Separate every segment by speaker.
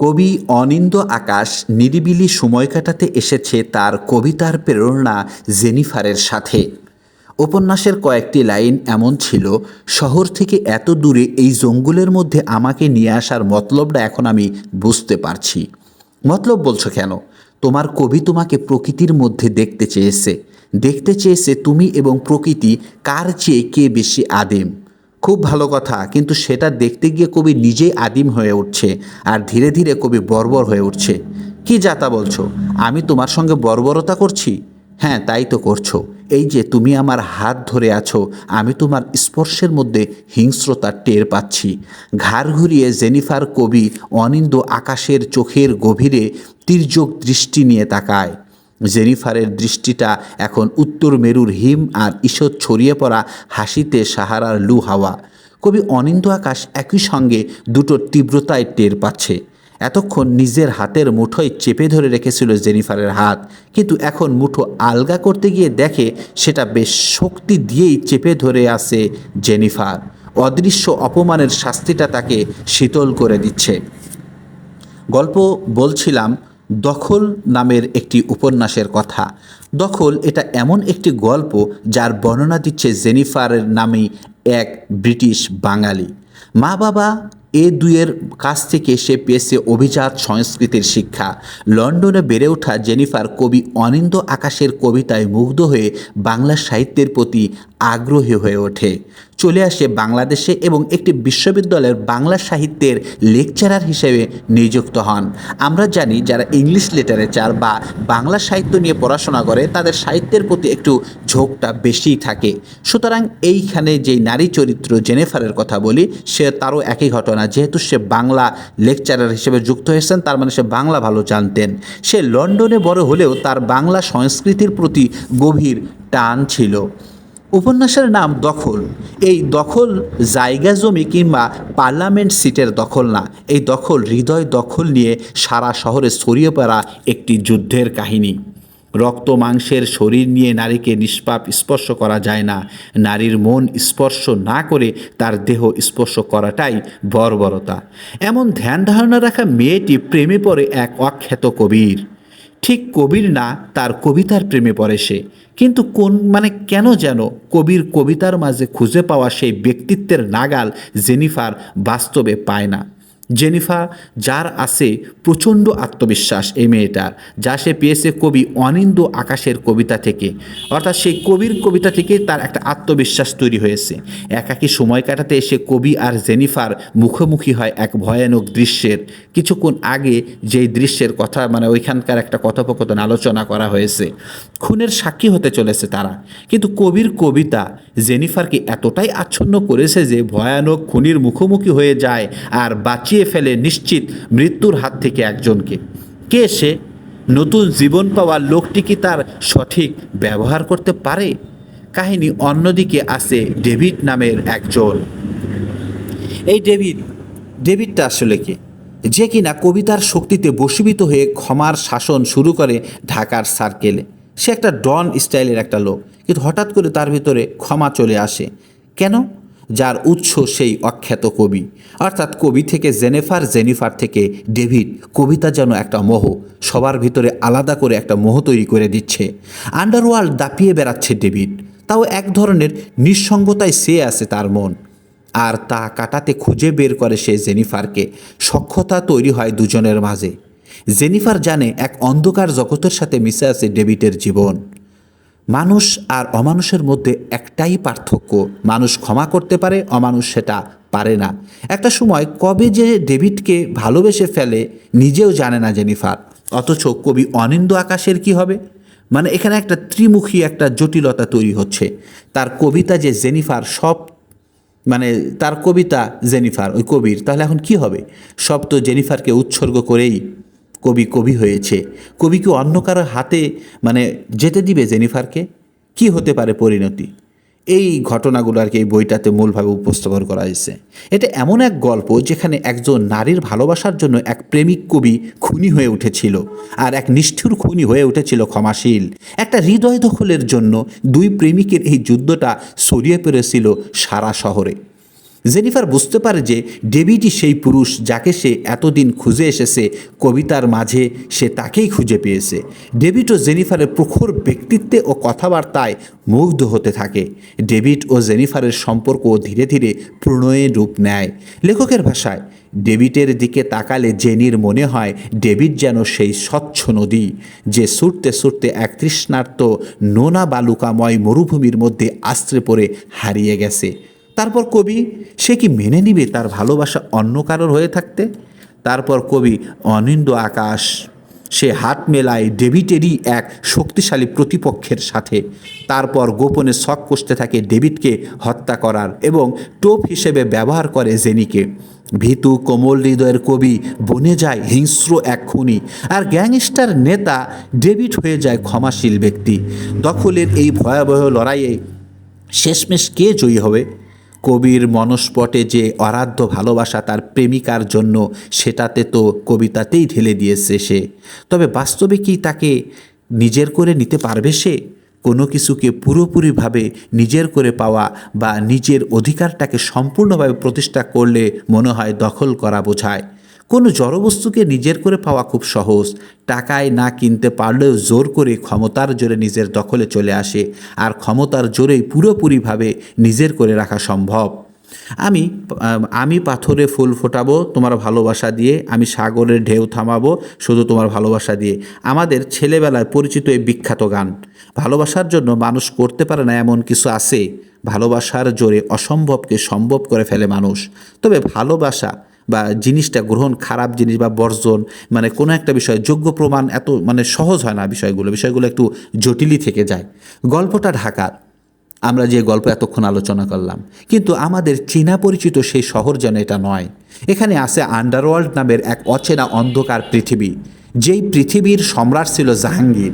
Speaker 1: কবি অনিন্দ আকাশ নিরিবিলি সময় কাটাতে এসেছে তার কবিতার প্রেরণা জেনিফারের সাথে। উপন্যাসের কয়েকটি লাইন এমন ছিল, শহর থেকে এত দূরে এই জঙ্গলের মধ্যে আমাকে নিয়ে আসার মতলবটা এখন আমি বুঝতে পারছি। মতলব বলছো কেন? তোমার কবি তোমাকে প্রকৃতির মধ্যে দেখতে চেয়েছে। দেখতে চেয়েছে তুমি এবং প্রকৃতি কার চেয়ে কে বেশি আদিম? খুব ভালো কথা, কিন্তু সেটা দেখতে গিয়ে কবি নিজেই আদিম হয়ে উঠছে আর ধীরে ধীরে কবি বর্বর হয়ে উঠছে। কি যাতা বলছো? আমি তোমার সঙ্গে বর্বরতা করছি? হ্যাঁ তাই তো করছ। এই যে তুমি আমার হাত ধরে আছো, আমি তোমার স্পর্শের মধ্যে হিংস্রতা টের পাচ্ছি। ঘাড় ঘুরিয়ে জেনিফার কবি অনিন্দ আকাশের চোখের গভীরে তির্যক দৃষ্টি নিয়ে তাকায়। জেনিফারের দৃষ্টিটা এখন উত্তর মেরুর হিম আর ঈষৎ ছড়িয়ে পড়া হাসিতে সাহারার লু হাওয়া। কবি অনিন্দ আকাশ একই সঙ্গে দুটো তীব্রতায় টের পাচ্ছে। এতক্ষণ নিজের হাতের মুঠোয় চেপে ধরে রেখেছিল জেনিফারের হাত, কিন্তু এখন মুঠো আলগা করতে গিয়ে দেখে সেটা বেশ শক্তি দিয়েই চেপে ধরে আসে জেনিফার। অদৃশ্য অপমানের শাস্তিটা তাকে শীতল করে দিচ্ছে। গল্প বলছিলাম দখল নামের একটি উপন্যাসের কথা। দখল এটা এমন একটি গল্প যার বর্ণনা দিচ্ছে জেনিফারের নামেই এক ব্রিটিশ বাঙালি। মা বাবা এ দুয়ের কাছ থেকে সে পেয়েছে অভিজাত সংস্কৃতির শিক্ষা। লন্ডনে বেড়ে ওঠা জেনিফার কবি অনিন্দ আকাশের কবিতায় মুগ্ধ হয়ে বাংলা সাহিত্যের প্রতি আগ্রহী হয়ে ওঠে। চলে আসে বাংলাদেশে এবং একটি বিশ্ববিদ্যালয়ের বাংলা সাহিত্যের লেকচারার হিসেবে নিযুক্ত হন। আমরা জানি যারা ইংলিশ লিটারেচার বা বাংলা সাহিত্য নিয়ে পড়াশোনা করে, তাদের সাহিত্যের প্রতি একটু ঝোঁকটা বেশিই থাকে। সুতরাং এইখানে যেই নারী চরিত্র জেনেফারের কথা বলি, সে তারও একই ঘটনা। যেহেতু সে বাংলা লেকচারার হিসেবে যুক্ত হয়েছেন, তার মানে সে বাংলা ভালো জানতেন। সে লন্ডনে বড় হলেও তার বাংলা সংস্কৃতির প্রতি গভীর টান ছিল। উপন্যাসের নাম দখল। এই দখল জায়গা জমি কিংবা পার্লামেন্ট সিটের দখল না। এই দখল হৃদয় দখল নিয়ে সারা শহরে ছড়িয়ে পড়া একটি যুদ্ধের কাহিনী। রক্ত মাংসের শরীর নিয়ে নারীকে নিষ্পাপ স্পর্শ করা যায় না। নারীর মন স্পর্শ না করে তার দেহ স্পর্শ করাটাই বর্বরতা। এমন ধ্যান ধারণা রাখা মেয়েটি প্রেমে পড়ে এক অখ্যাত কবির। ঠিক কবির না, তার কবিতার প্রেমে পড়ে সে। কিন্তু কোন মানে কেন যেন কবির কবিতার মাঝে খুঁজে পাওয়া সেই ব্যক্তিত্বের নাগাল জেনিফার বাস্তবে পায় না। জেনিফার, যার আছে প্রচণ্ড আত্মবিশ্বাস এই মেয়েটার, যা সে পেয়েছে কবি অনিন্দ আকাশের কবিতা থেকে। অর্থাৎ সেই কবির কবিতা থেকে তার একটা আত্মবিশ্বাস তৈরি হয়েছে। একাকী সময় কাটাতে এসে কবি আর জেনিফার মুখোমুখি হয় এক ভয়ানক দৃশ্যের। কিছুক্ষণ আগে যেই দৃশ্যের কথা মানে ওইখানকার একটা কথোপকথন আলোচনা করা হয়েছে, খুনের সাক্ষী হতে চলেছে তারা। কিন্তু কবির কবিতা জেনিফারকে এতটাই আচ্ছন্ন করেছে যে ভয়ানক খুনির মুখোমুখি হয়ে যায় আর বাঁচিয়ে ফেলে নিশ্চিত মৃত্যুর হাত থেকে একজনকে। কে সে? নতুন জীবন পাওয়া লোকটি কি তার সঠিক ব্যবহার করতে পারে? কাহিনী অন্যদিকে আছে ডেভিড নামের একজন। এই ডেভিড, ডেভিডটা আসলে কে? যে কিনা কবিতার শক্তিতে বশীভূত হয়ে ক্ষমার শাসন শুরু করে ঢাকার সার্কেলে। সে একটা ডন স্টাইলের একটা লোক, কিন্তু হঠাৎ করে তার ভিতরে ক্ষমা চলে আসে। কেন? যার উৎস সেই অখ্যাত কবি। অর্থাৎ কবি থেকে জেনেফার, জেনিফার থেকে ডেভিড, কবিতা যেন একটা মোহ, সবার ভিতরে আলাদা করে একটা মোহ তৈরি করে দিচ্ছে। আন্ডারওয়ার্ল্ড দাপিয়ে বেড়াচ্ছে ডেভিড। তাও এক ধরনের নিঃসঙ্গতায় সে আছে তার মন। আর তা কাটাতে খুঁজে বের করে সে জেনিফারকে। সক্ষতা তৈরি হয় দুজনের মাঝে। জেনিফার জানে এক অন্ধকার জগতের সাথে মিশে আছে ডেভিডের জীবন। মানুষ আর অমানুষের মধ্যে একটাই পার্থক্য, মানুষ ক্ষমা করতে পারে, অমানুষ সেটা পারে না। একটা সময় কবে যে ডেভিডকে ভালোবেসে ফেলে নিজেও জানে না জেনিফার, অথচ কবি অনিন্দ আকাশের কি হবে? মানে এখানে একটা ত্রিমুখী, একটা জটিলতা তৈরি হচ্ছে। তার কবিতা যে জেনিফার, সব মানে তার কবিতা জেনিফার, ওই কবির, তাহলে এখন কি হবে? সব তো জেনিফারকে উৎসর্গ করেই কবি কবি হয়েছে। কবি কি অন্য কারও হাতে মানে যেতে দিবে জেনিফারকে? কি হতে পারে পরিণতি? এই ঘটনাগুলো আর কি এই বইটাতে মূলভাবে উপস্থাপন করা হয়েছে। এটা এমন এক গল্প যেখানে একজন নারীর ভালোবাসার জন্য এক প্রেমিক কবি খুনি হয়ে উঠেছিল আর এক নিষ্ঠুর খুনি হয়ে উঠেছিল ক্ষমাশীল। একটা হৃদয় দখলের জন্য দুই প্রেমিকের এই যুদ্ধটা ছড়িয়ে পড়েছিল সারা শহরে। জেনিফার বুঝতে পারে যে ডেভিডই সেই পুরুষ যাকে সে এতদিন খুঁজে এসেছে, কবিতার মাঝে সে তাকেই খুঁজে পেয়েছে। ডেভিড ও জেনিফারের প্রখর ব্যক্তিত্বে ও কথাবার্তায় মুগ্ধ হতে থাকে। ডেভিড ও জেনিফারের সম্পর্ক ধীরে ধীরে প্রণয়ে রূপ নেয়। লেখকের ভাষায়, ডেভিডের দিকে তাকালে জেনির মনে হয়, ডেভিড যেন সেই স্বচ্ছ নদী, যে ছুটতে ছুটতে এক তৃষ্ণার্ত নোনা বালুকাময় মরুভূমির মধ্যে আশ্রে পড়ে হারিয়ে গেছে। তারপর কবি, সে কি মেনে নিবে তার ভালোবাসা অন্য কারোর হয়ে থাকতে? তারপর কবি, অনিন্দ আকাশ, সে হাত মেলায় ডেভিটেরই এক শক্তিশালী প্রতিপক্ষের সাথে। তারপর গোপনে শখ কষতে থাকে ডেভিডকে হত্যা করার এবং টোপ হিসেবে ব্যবহার করে জেনিকে। ভীতু কোমল হৃদয়ের কবি, বনে যায় হিংস্র এক খুনি আর গ্যাংস্টার নেতা ডেভিড হয়ে যায় ক্ষমাশীল ব্যক্তি। দখলের এই ভয়াবহ লড়াইয়ে শেষমেশ কে জয়ী হবে? কবির মনস্পটে যে অরাধ্য ভালোবাসা তার প্রেমিকার জন্য, সেটাতে তো কবিতাতেই ঢেলে দিয়েছে সে। তবে বাস্তবে কি তাকে নিজের করে নিতে পারবে সে? কোনো কিছুকে পুরোপুরিভাবে নিজের করে পাওয়া বা নিজের অধিকারটাকে সম্পূর্ণভাবে প্রতিষ্ঠা করলে মনে হয় দখল করা বোঝায়। কোনো জড়বস্তুকে নিজের করে পাওয়া খুব সহজ। টাকায় না কিনতে পারলেও জোর করে ক্ষমতার জোরে নিজের দখলে চলে আসে আর ক্ষমতার জোরেই পুরোপুরিভাবে নিজের করে রাখা সম্ভব। আমি আমি পাথরে ফুল ফোটাবো, তোমার ভালোবাসা দিয়ে। আমি সাগরের ঢেউ থামাবো, শুধু তোমার ভালোবাসা দিয়ে। আমাদের ছেলেবেলায় পরিচিত এই বিখ্যাত গান, ভালোবাসার জন্য মানুষ করতে পারে না এমন কিছু আছে। ভালোবাসার জোরে অসম্ভবকে সম্ভব করে ফেলে মানুষ। তবে ভালোবাসা বা জিনিসটা গ্রহণ খারাপ জিনিস বা বর্জন মানে কোনো একটা বিষয় যোগ্য প্রমাণ এত মানে সহজ হয় না বিষয়গুলো বিষয়গুলো একটু জটিলই থেকে যায়। গল্পটা ঢাকার আমরা যে গল্প এতক্ষণ আলোচনা করলাম। কিন্তু আমাদের চীনা পরিচিত সেই শহর যেন এটা নয়। এখানে আছে আন্ডারওয়ার্ল্ড নামের এক অচেনা অন্ধকার পৃথিবী, যেই পৃথিবীর সম্রাট ছিল জাহাঙ্গীর।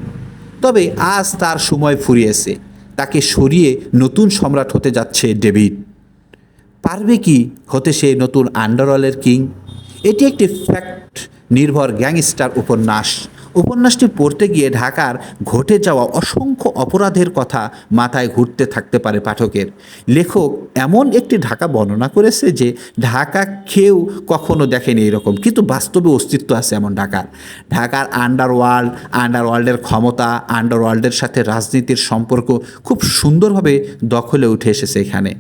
Speaker 1: তবে আজ তার সময় ফুরিয়েছে। তাকে সরিয়ে নতুন সম্রাট হতে যাচ্ছে ডেভিড। পারবে কি হতে সে নতুন আন্ডারওয়ালের কিং? এটি একটি ফ্যাক্ট নির্ভর গ্যাংস্টার উপন্যাস। উপন্যাসটি পড়তে গিয়ে ঢাকার ঘটে যাওয়া অসংখ্য অপরাধের কথা মাথায় ঘুরতে থাকতে পারে পাঠকের। লেখক এমন একটি ঢাকা বর্ণনা করেছে যে ঢাকা কেউ কখনো দেখেনি এরকম, কিন্তু বাস্তবে অস্তিত্ব আছে এমন ঢাকার। ঢাকার আন্ডারওয়ার্ল্ড, আন্ডারওয়ার্ল্ডের ক্ষমতা, আন্ডারওয়ার্ল্ডের সাথে রাজনীতির সম্পর্ক খুব সুন্দরভাবে দখলে উঠে এসেছে এখানে।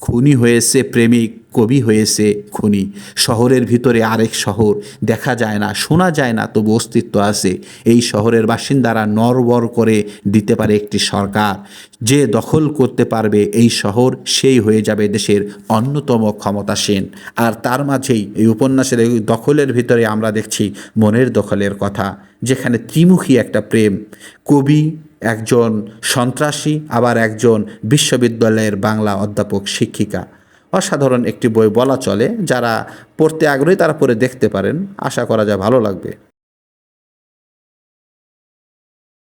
Speaker 1: খুনি হয়েছে প্রেমিক, কবি হয়েছে খুনি। শহরের ভিতরে আরেক শহর, দেখা যায় না, শোনা যায় না, তবু অস্তিত্ব আছে। এই শহরের বাসিন্দারা নরবর করে দিতে পারে একটি সরকার। যে দখল করতে পারবে এই শহর, সেই হয়ে যাবে দেশের অন্যতম ক্ষমতাসীন। আর তার মাঝেই এই উপন্যাসের দখলের ভিতরে আমরা দেখছি মনের দখলের কথা। যেখানে ত্রিমুখী একটা প্রেম। কবি, একজন সন্ত্রাসী, আবার একজন বিশ্ববিদ্যালয়ের বাংলা অধ্যাপক, শিক্ষিকা। অসাধারণ একটি বই বলা চলে, যারা পড়তে আগ্রহী তারা পড়ে দেখতে পারেন। আশা করা যায় ভালো লাগবে।